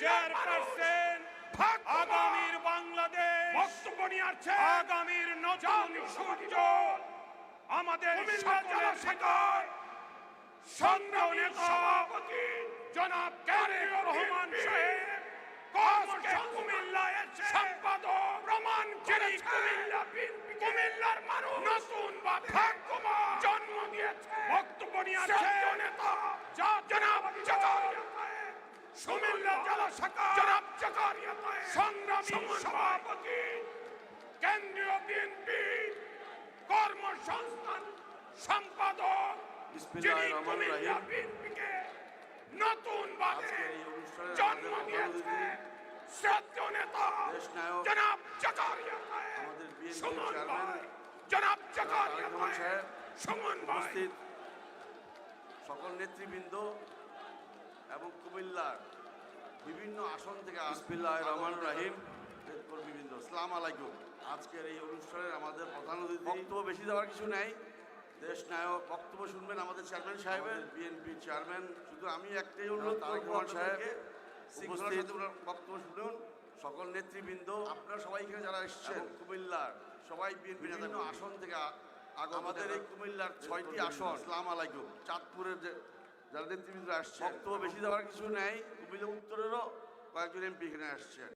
Chairperson আগামীর বাংলাদেশ বক্তব্য নিয়ে আসছে। আগামীর নতুন সূর্য। আমাদের সকলের শেখার সংগ্রামী নেতা সভাপতি। জনাব তারেক রহমান সাহেব। আজকে কুমিল্লা এসে সম্পাদক প্রমাণ যিনি কুমিল্লা কুমিল্লার মানুষ নতুন ভাবে ভাগ্যবান জন্ম দিয়েছে। বক্তব্য নিয়ে আসছে। নেতা। জনাব জাকারিয়া কুমিল্লা জেলা শাখা জনাব জাকারিয়া সংগ্রামী সভাপতি কেন্দ্রীয় বিএনপি কর্মসংস্থান সম্পাদক যিনি কুমিল্লা। বিএনপিকে নতুন ভাবে জন্ম দিয়েছে। শ্রদ্ধেয় নেতা জনাব জাকারিয়া সুমন ভাই জনাব জাকারিয়া সুমন ভাই সকল নেতৃবৃন্দ এবং কুমিল্লার বিভিন্ন আসন থেকে বিসমিল্লাহ রহমান রাহিম। কর্মীবৃন্দ সালাম আলাইকুম। আজকের এই অনুষ্ঠানের আমাদের প্রধান অতিথি বক্তব্য বেশি দেওয়ার কিছু নেই। দেশ নায়ক বক্তব্য শুনবেন আমাদের চেয়ারম্যান সাহেবের। BNP chairman. শুধু আমি একটাই অনুরোধ রহমান সাহেব বক্তব্য শুনুন। সকল নেতৃবৃন্দ আপনারা সবাই এখানে যারা এসছেন। কুমিল্লার সবাই বিএনপি আসন থেকে আমাদের এই কুমিল্লার ছয়টি আসন। আসসালামু আলাইকুম। চাঁদপুরের যে যারা নেতৃবৃন্দ আসছে। বক্তব্য বেশি দেওয়ার কিছু নেই কুমিল্লা উত্তরেরও কয়েকজন এমপি এখানে আসছেন।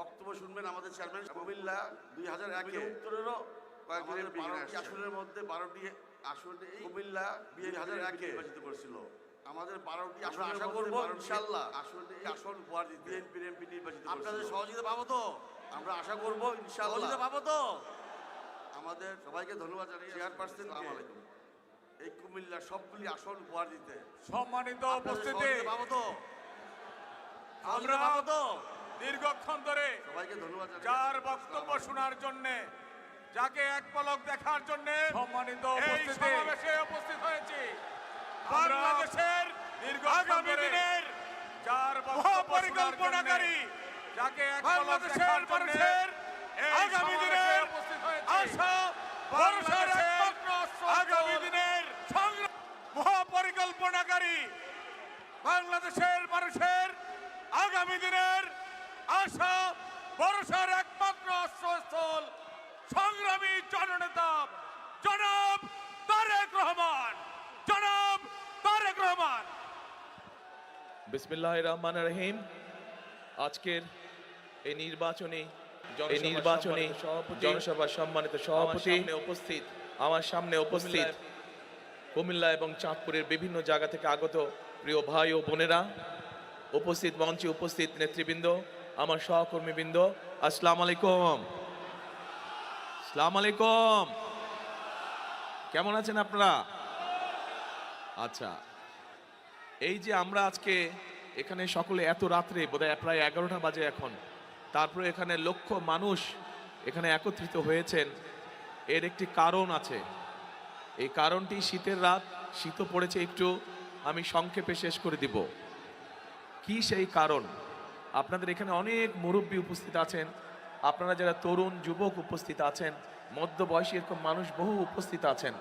বক্তব্য শুনবেন আমাদের চেয়ারম্যান কুমিল্লা দুই হাজার একে উত্তরেরও কয়েকজন এমপি আসনের মধ্যে বারোটি আসনে কুমিল্লা দুই হাজার একে নির্বাচিত করেছিল। আমাদের বারোটি আসন আশা করব ইনশাল্লাহ আসনে আসন উপহার বিএনপি এমপি নির্বাচিত আপনাদের সহযোগিতা পাবো তো? আমরা আশা করব ইনশাল্লাহ। পাবো তো? আমাদের সবাইকে ধন্যবাদ জানাই চেয়ারপারসন আলাইকুম। এই কুমিল্লা সবগুলি আসন উপহার দিতে সম্মানিত উপস্থিতি। পাবো তো? আমরা পাবো তো? দীর্ঘক্ষণ ধরে সবাইকে ধন্যবাদ যার বক্তব্য শোনার জন্য যাকে এক পলক দেখার জন্য সম্মানিত উপস্থিতি। সমাবেশে উপস্থিত হয়েছি। বাংলাদেশের দীর্ঘ আগামী দিনের যার মহাপরিকল্পনাকারী যাকে বাংলাদেশের মানুষের আগামী দিনের আশা বাংলাদেশের। আগামী দিনের মহাপরিকল্পনাকারী বাংলাদেশের মানুষের আগামী দিনের আশা ভরসার একমাত্র আশ্রয়স্থল সংগ্রামী জননেতা জনাব তারেক রহমান জনাব তারেক রহমান। বিসমিল্লাহ রহমান রহিম। আজকের এই নির্বাচনী এই জনসভা নির্বাচনী জনসভার সম্মানিত সভাপতি উপস্থিত। আমার সামনে উপস্থিত কুমিল্লা এবং চাঁদপুরের বিভিন্ন জায়গা থেকে আগত প্রিয় ভাই ও বোনেরা উপস্থিত মঞ্চে উপস্থিত নেতৃবৃন্দ আমার সহকর্মীবৃন্দ আসসালাম আলাইকুম। আসসালাম আলাইকুম। কেমন আছেন আপনারা? আচ্ছা এই যে আমরা আজকে এখানে সকলে এত রাত্রে, বোধহয় প্রায় এগারোটা বাজে এখন, তারপরে এখানে লক্ষ মানুষ এখানে একত্রিত হয়েছেন, এর একটি কারণ আছে। এই কারণটি শীতের রাত শীতও পড়েছে একটু, আমি সংক্ষেপে শেষ করে দিব। কি সেই কারণ? আপনাদের এখানে অনেক মুরব্বী উপস্থিত আছেন, আপনারা যারা তরুণ, যুবক উপস্থিত আছেন, মধ্যবয়সী এরকম মানুষ বহু উপস্থিত আছেন।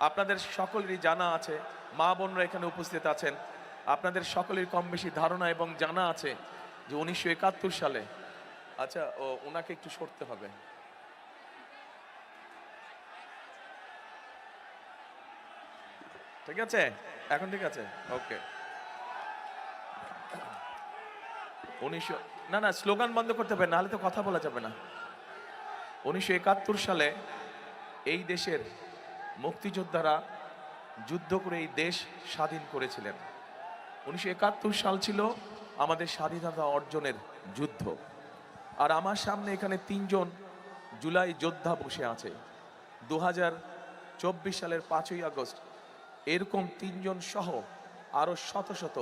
আপনাদের সকলেরই জানা আছে, মা বোনরা এখানে উপস্থিত আছেন। আপনাদের সকলের কম বেশি ধারণা এবং জানা আছে যে উনিশশো একাত্তর সালে আচ্ছা ও, ওনাকে একটু সরতে হবে। ঠিক আছে? এখন ঠিক আছে? ওকে। উনিশশো, না না, স্লোগান বন্ধ করতে হবে, নাহলে তো কথা বলা যাবে না। উনিশশো একাত্তর সালে এই দেশের মুক্তিযোদ্ধারা যুদ্ধ করে এই দেশ স্বাধীন করেছিলেন। উনিশশো একাত্তর সাল ছিল আমাদের স্বাধীনতা অর্জনের যুদ্ধ। আর আমার সামনে এখানে তিনজন জুলাই যোদ্ধা বসে আছে। দু সালের পাঁচই আগস্ট এরকম তিনজন সহ আরও শত শত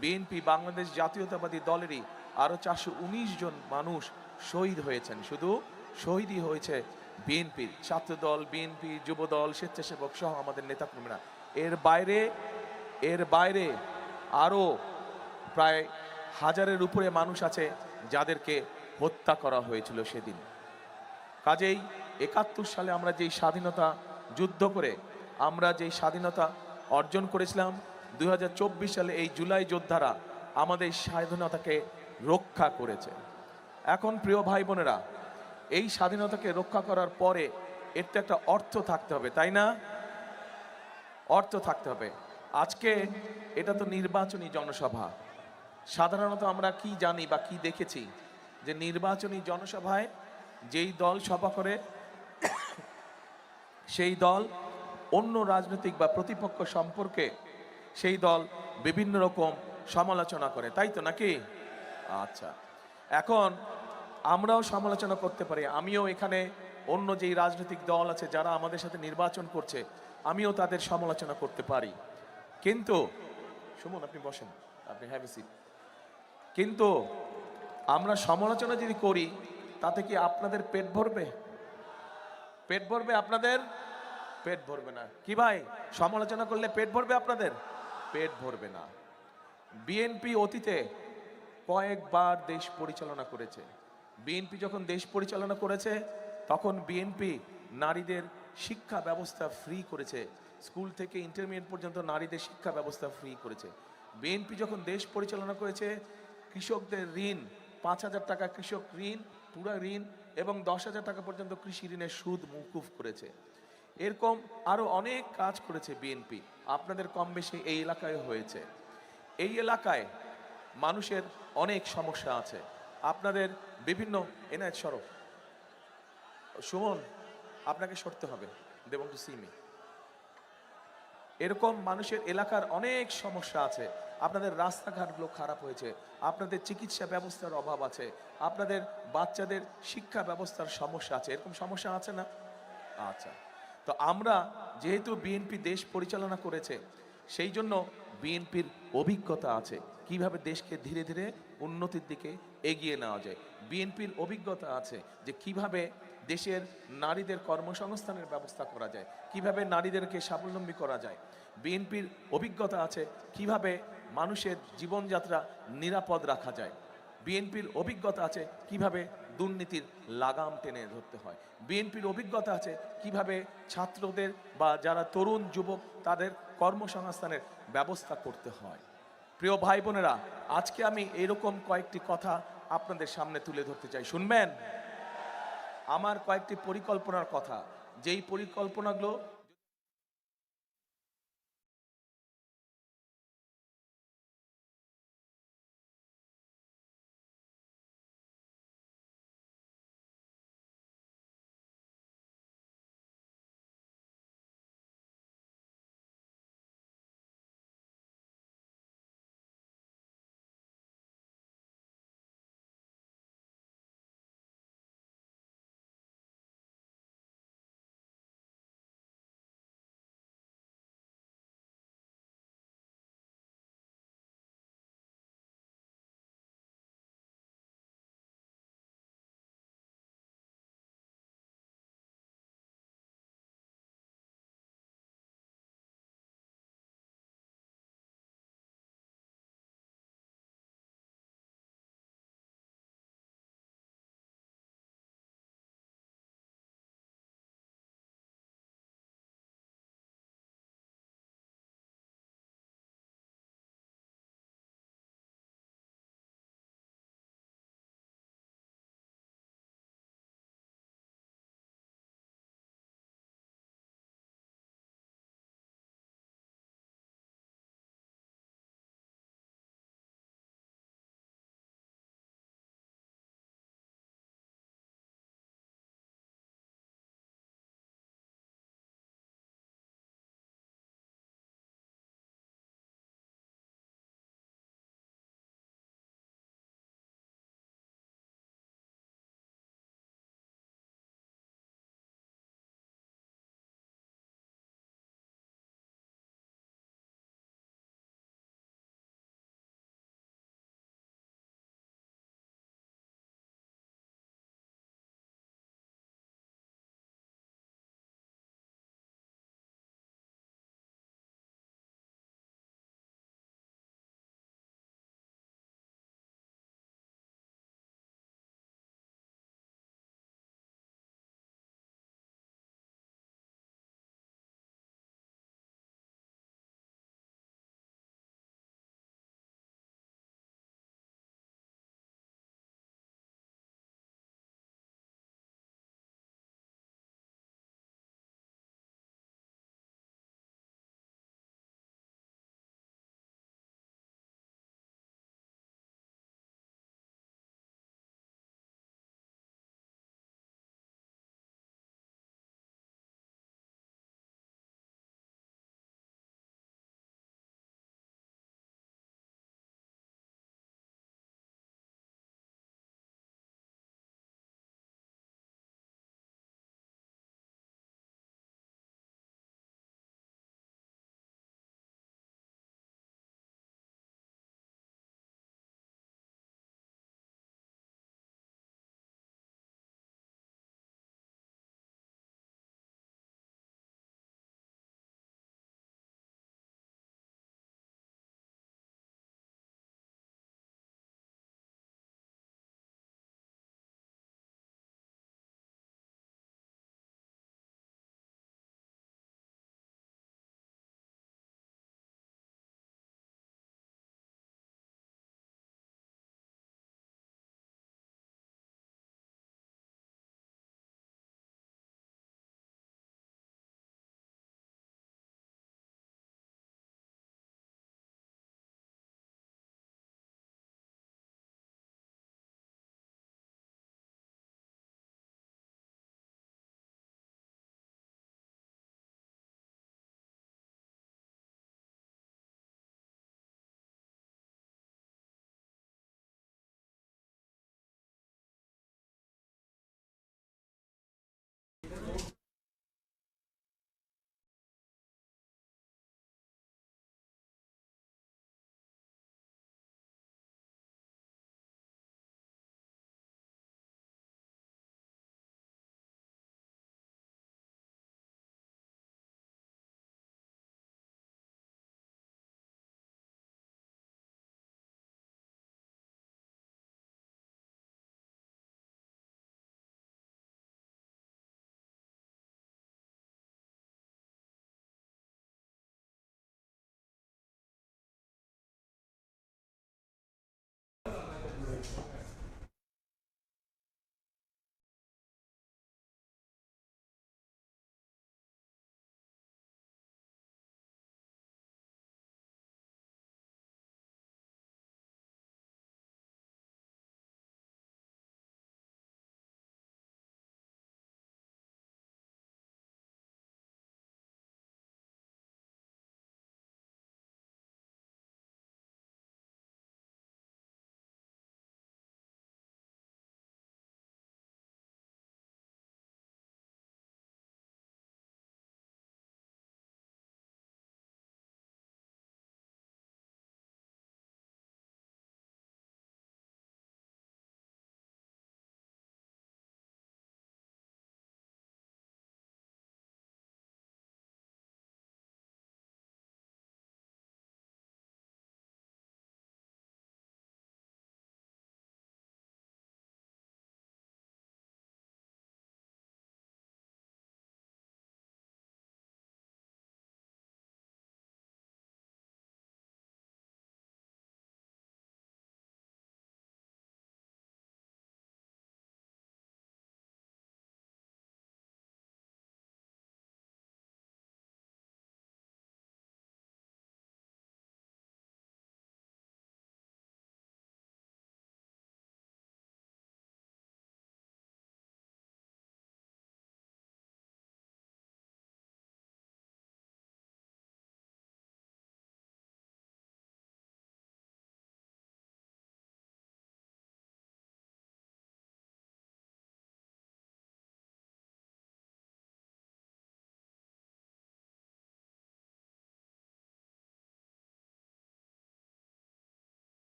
বিএনপি, বাংলাদেশ জাতীয়তাবাদী দলেরই আরও চারশো উনিশ জন মানুষ শহীদ হয়েছেন। শুধু শহীদই হয়েছে বিএনপি, ছাত্রদল, বিএনপি, যুবদল, স্বেচ্ছাসেবক সহ আমাদের নেতাকর্মীরা। এর বাইরে এর বাইরে আরও প্রায় হাজারের উপরে মানুষ আছে যাদেরকে হত্যা করা হয়েছিল সেদিন। কাজেই একাত্তর সালে আমরা যেই স্বাধীনতা যুদ্ধ করে, আমরা যেই স্বাধীনতা অর্জন করেছিলাম দু হাজার চব্বিশ সালে এই জুলাই যোদ্ধারা আমাদের স্বাধীনতাকে রক্ষা করেছে। এখন প্রিয় ভাই বোনেরা এই স্বাধীনতাকে রক্ষা করার পরে এর তো একটা অর্থ থাকতে হবে, তাই না? অর্থ থাকতে হবে। আজকে এটা তো নির্বাচনী জনসভা। সাধারণত আমরা কি জানি বা কি দেখেছি যে নির্বাচনী জনসভায় যেই দল সভা করে, সেই দল অন্য রাজনৈতিক বা প্রতিপক্ষ সম্পর্কে সেই দল বিভিন্ন রকম সমালোচনা করে, তাই তো নাকি? আচ্ছা। এখন আমরাও সমালোচনা করতে পারি। আমিও এখানে অন্য যেই রাজনৈতিক দল আছে যারা আমাদের সাথে নির্বাচন করছে, আমিও তাদের সমালোচনা করতে পারি। কিন্তু, সুমন, আপনি বসেন। আপনি হ্যাভ সিট কিন্তু, আমরা সমালোচনা যদি করি, তাতে কি আপনাদের পেট ভরবে? পেট ভরবে আপনাদের? পেট ভরবে না। কি ভাই, সমালোচনা করলে পেট ভরবে আপনাদের? পেট ভরবে না। বিএনপি অতীতে কয়েকবার দেশ পরিচালনা করেছে। বিএনপি যখন দেশ পরিচালনা করেছে, তখন বিএনপি নারীদের শিক্ষা ব্যবস্থা ফ্রি করেছে। স্কুল থেকে ইন্টারমিডিয়েট পর্যন্ত নারীদের শিক্ষা ব্যবস্থা ফ্রি করেছে। বিএনপি যখন দেশ পরিচালনা করেছে, কৃষকদের ঋণ, পাঁচ হাজার টাকা কৃষক ঋণ, পুরা ঋণ এবং দশ হাজার টাকা পর্যন্ত কৃষি ঋণের সুদ মৌকুফ করেছে। এরকম আরও অনেক কাজ করেছে বিএনপি। আপনাদের কম বেশি এই এলাকায় হয়েছে। এই এলাকায় মানুষের অনেক সমস্যা আছে। আপনাদের বিভিন্ন এনআইট সড়ক সুমন, আপনাকে সরতে হবে। দেবং টু সিমি এরকম মানুষের এলাকার অনেক সমস্যা আছে। আপনাদের রাস্তাঘাটগুলো খারাপ হয়েছে। আপনাদের চিকিৎসা ব্যবস্থার অভাব আছে। আপনাদের বাচ্চাদের শিক্ষা ব্যবস্থার সমস্যা আছে। এরকম সমস্যা আছে না? আচ্ছা। তো আমরা যেহেতু বিএনপি দেশ পরিচালনা করেছে, সেই জন্য বিএনপির অভিজ্ঞতা আছে। কীভাবে দেশকে ধীরে ধীরে উন্নতির দিকে এগিয়ে নেওয়া যায়। বিএনপির অভিজ্ঞতা আছে যে কীভাবে দেশের নারীদের কর্মসংস্থানের ব্যবস্থা করা যায়। কীভাবে নারীদেরকে স্বাবলম্বী করা যায়। বিএনপির অভিজ্ঞতা আছে কীভাবে মানুষের জীবনযাত্রা নিরাপদ রাখা যায়। বিএনপির অভিজ্ঞতা আছে কীভাবে দুর্নীতির লাগাম টেনে ধরতে হয়। বিএনপির অভিজ্ঞতা আছে কীভাবে ছাত্রদের বা যারা তরুণ যুবক তাদের কর্মসংস্থানের ব্যবস্থা করতে হয়। প্রিয় ভাই বোনেরা, আজকে আমি এরকম কয়েকটি কথা আপনাদের সামনে তুলে ধরতে চাই। শুনবেন? আমার কয়েকটি পরিকল্পনার কথা। যেই পরিকল্পনাগুলো